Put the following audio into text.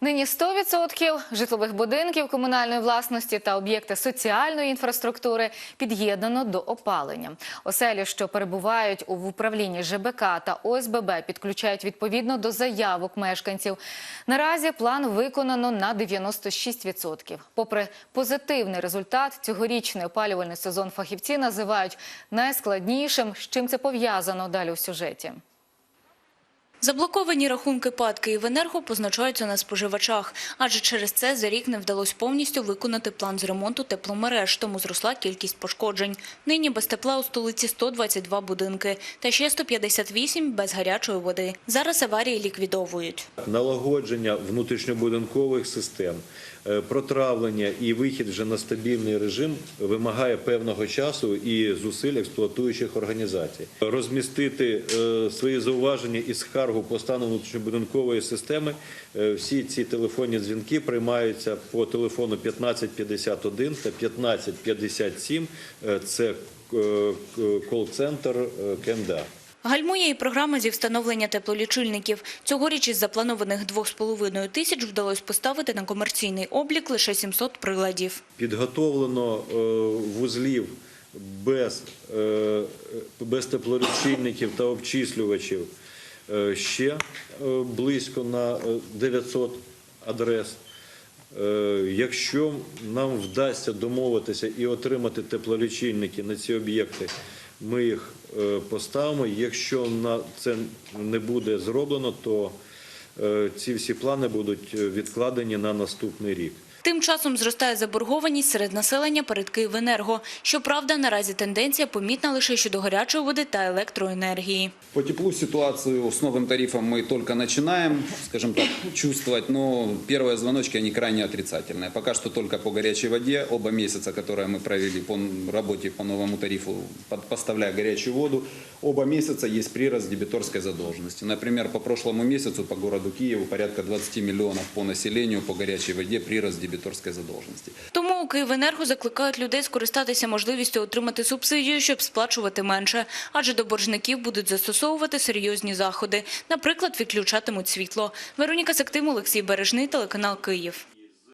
Нині 100% житлових будинків комунальної власності та об'єкти соціальної інфраструктури під'єднано до опалення. Оселі, що перебувають у управлінні ЖБК та ОСББ, підключають відповідно до заявок мешканців. Наразі план виконано на 96%. Попри позитивний результат, цьогорічний опалювальний сезон фахівці називають найскладнішим. З чим це пов'язано далі у сюжеті. Заблоковані рахунки ПАД «Київенерго» позначаються на споживачах, адже через це за рік не вдалося повністю виконати план з ремонту тепломереж, тому зросла кількість пошкоджень. Нині без тепла у столиці 122 будинки та ще 158 без гарячої води. Зараз аварії ліквідовують. налагодження внутрішньобудинкових систем, е, протравлення і вихід вже на стабільний режим вимагає певного часу і зусиль експлуатуючих організацій. Розмістити е, свої зауваження із і скаргу по стану внутрішньобудинкової системи. е, Всі ці телефонні дзвінки приймаються по телефону 1551 та 1557. Е, Це е, кол-центр КМДА. Гальмує і програма зі встановлення теплолічильників. Цьогоріч із запланованих 2,5 тисяч вдалося поставити на комерційний облік лише 700 приладів. Підготовлено вузлів без, без теплоречильників та обчислювачів ще е, близько на е, 900 адрес. Е, Якщо нам вдасться домовитися і отримати теплолічильники на ці об'єкти, ми їх е, поставимо. Якщо це не буде зроблено, то е, ці всі плани будуть е, відкладені на наступний рік. Тим часом зростає заборгованість серед населення перед «Київенерго». Щоправда, наразі тенденція помітна лише щодо гарячої води та електроенергії. По теплу ситуацию с новым тарифом мы только начинаем, скажем так, чувствовать, но первые звоночки, они крайне отрицательные. Пока что только по горячей воде, оба месяца, которые мы провели по работе по новому тарифу, под- поставляя горячую воду, оба месяца есть прирост дебиторской задолженности. Например, по прошлому месяцу по городу Киеву порядка 20 миллионов по населению по горячей воде прирост дебиторской задовженості. Тому у «Київенерго» закликають людей скористатися можливістю отримати субсидію, щоб сплачувати менше. Адже до боржників будуть застосовувати серйозні заходи. Наприклад, відключатимуть світло. Вероніка Сектим, Олексій Бережний, телеканал «Київ».